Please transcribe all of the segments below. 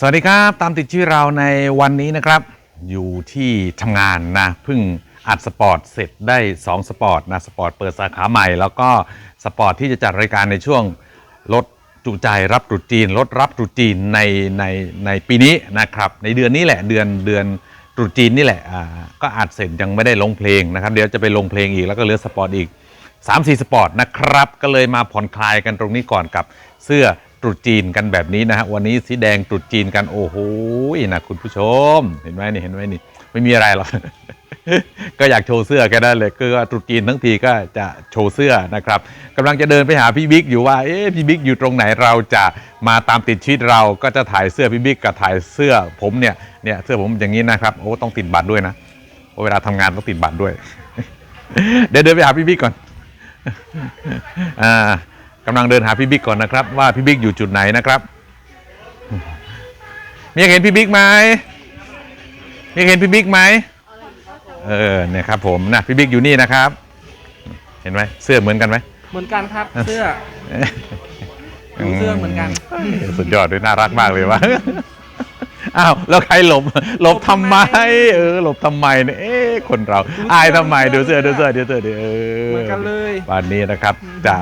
สวัสดีครับตามติดชื่อเราในวันนี้นะครับ อยู่ที่ทำงานนะเพิ่งอัดสปอร์ตเสร็จได้2สปอร์ตนะสปอร์ตเปิดสาขาใหม่ แล้วก็สปอร์ตที่จะจัดรายการในช่วงลดจุใจรับตรุษจีนลดรับตรุษจีนในในในปีนี้นะครับในเดือนนี้แหละเดือนเดือนตรุษจีนนี่แหละอ่าก็อัดเสร็จยังไม่ได้ลงเพลงนะครับเดี๋ยวจะไปลงเพลงอีกแล้วก็เหลือสปอร์ตอีก3 4สปอร์ตนะครับก็เลยมาผ่อนคลายกันตรงนี้ก่อนกับเสื้อ ตรุษจีนกันแบบนี้นะฮะวันนี้สีแดงตรุษจีนกันโอ้โหนะคุณผู้ชม เห็นไหมนี่เห็นไหมนี่ไม่มีอะไรหรอกก็อยากโชว์เสื้อแค่นั้นเลยคือตรุษจีนทั้งทีก็จะโชว์เสื้อนะครับกำลังจะเดินไปหาพี่บิ๊กอยู่ว่าเอ๊ะพี่บิ๊กอยู่ตรงไหนเราจะมาตามติดชีวิตเราก็จะถ่ายเสื้อพี่บิ๊กกับถ่ายเสื้อผมเนี่ยเนี่ยเสื้อผมอย่างนี้นะครับโอ้ต้องติดบัตรด้วยนะเพราะเวลาทำงานต้องติดบัตรด้วย เดี๋ยวเดินไปหาพี่บิ๊กก่อนอ่า กำลังเดินหาพี่บิ๊กก่อนนะครับ ว่าพี่บิ๊กอยู่จุดไหนนะครับมีใครเห็นพี่บิ๊กไหมมีใครเห็นพี่บิ๊กไหมเออเนี่ยครับผมนะพี่บิ๊กอยู่นี่นะครับ เห็นไหมเสื้อเหมือนกันไหมเหมือนกันครับ เสื้อดูเสื้อเหมือนกัน สุดยอดด้วยน่ารักมากเลยวะอ้าวแล้วใครหลบหลบทำไม เออหลบทำไมเนี่ยเอ๊ะคนเราอายทำไมดูเสื้อดูเสื้อดูเสื้อดิเออเหมือนกันเลยวันนี้นะครับจะ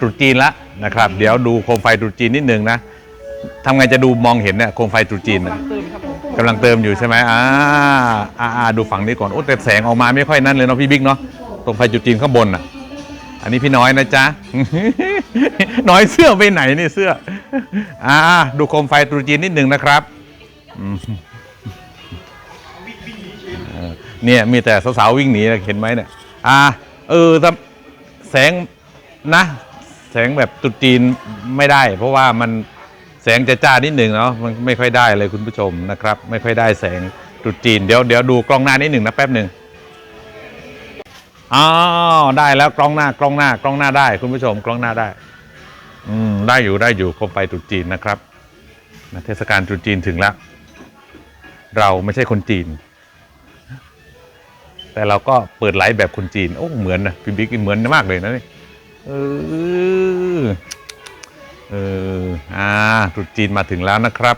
ตรุษจีนละนะครับ เดี๋ยวดูโคมไฟตรุษจีนนิดนึงนะทำไงจะดูมองเห็นเนี่ยโคมไฟตรุษจีนกำน่ะลังเติมครับกำลังเติมอยู่ใช่ไหมอ่าอ่าอ่าดูฝั่งนี้ก่อน โอ้แต่แสงออกมาไม่ค่อยนั่นเลยเนาะพี่บิ๊กเนาะโคมไฟตรุษจีนข้างบนอะ อันนี้พี่น้อยนะจ๊ะ น้อยเสื้อไปไหนนี่เสื้อ อ่า ดูโคมไฟตรุษจีนนิดหนึ่งนะครับอืมเออเนี่ยมีแต่สาวๆวิ่งหนีเห็นไหมเนี่ย อ่า เออแต่แสงนะ แสงแบบตรุษจีนไม่ได้ เพราะว่ามันแสงจะจ้านิดหนึ่งเนาะมันไม่ค่อยได้เลยคุณผู้ชมนะครับ ไม่ค่อยได้แสงตรุษจีนเดี๋ยวเดี๋ยวดูกล้องหน้านิดหนึ่งนะแป๊บหนึ่งอ๋อได้แล้วกล้องหน้ากล้องหน้ากล้องหน้าได้ คุณผู้ชมกล้องหน้าได้ อืมได้อยู่ได้อยู่โคมไฟตรุษจีนนะครับเทศกาลตรุษจีนถึงแล้วเราไม่ใช่คนจีน แต่เราก็เปิดไลฟ์แบบคนจีน โอ้เหมือนนะพี่บิ๊กเหมือนมากเลยนะนี่ เออ เออ อ่าตรุษจีนมาถึงแล้วนะครับ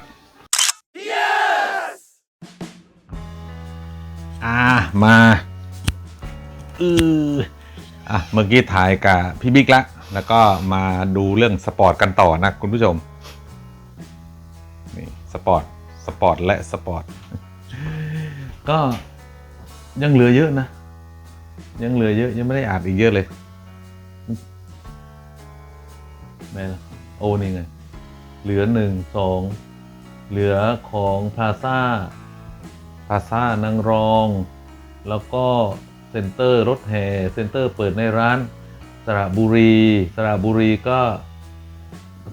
อ่า มาอืออะ เมื่อกี้ถ่ายกับพี่บิ๊กแล้วแล้วก็มาดูเรื่องสปอร์ตกันต่อนะคุณผู้ชม นี่ สปอร์ต สปอร์ตและสปอร์ต ก็ยังเหลือเยอะนะ ยังเหลือเยอะ ยังไม่ได้อ่านอีกเยอะเลย แม่ละโอ้นี่ไง เหลือหนึ่งสองเหลือของพลาซ่าพลาซ่านางรอง แล้วก็เซ็นเตอร์รถแห่เซ็นเตอร์เปิดในร้านสระบุรี สระบุรีก็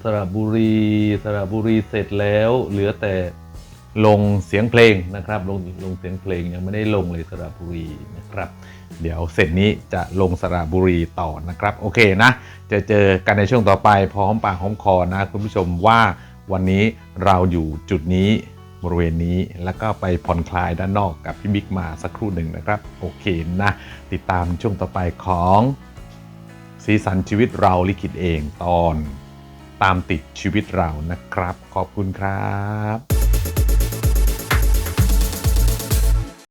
สระบุรี สระบุรีเสร็จแล้วเหลือแต่ ลงเสียงเพลงนะครับลงลงเสียงเพลงยังไม่ได้ลงเลยสระบุรีนะครับเดี๋ยวเสร็จนี้จะลงสระบุรีต่อนะครับ โอเคนะ จะเจอกันในช่วงต่อไปพอหอมปากหอมคอนะคุณผู้ชมว่าวันนี้เราอยู่จุดนี้บริเวณนี้แล้วก็ไปผ่อนคลายด้านนอกกับพี่บิ๊กมาสักครู่หนึ่งนะครับ โอเคนะ ติดตามช่วงต่อไปของสีสันชีวิตเราลิขิตเองตอนตามติดชีวิตเรานะครับ ขอบคุณครับ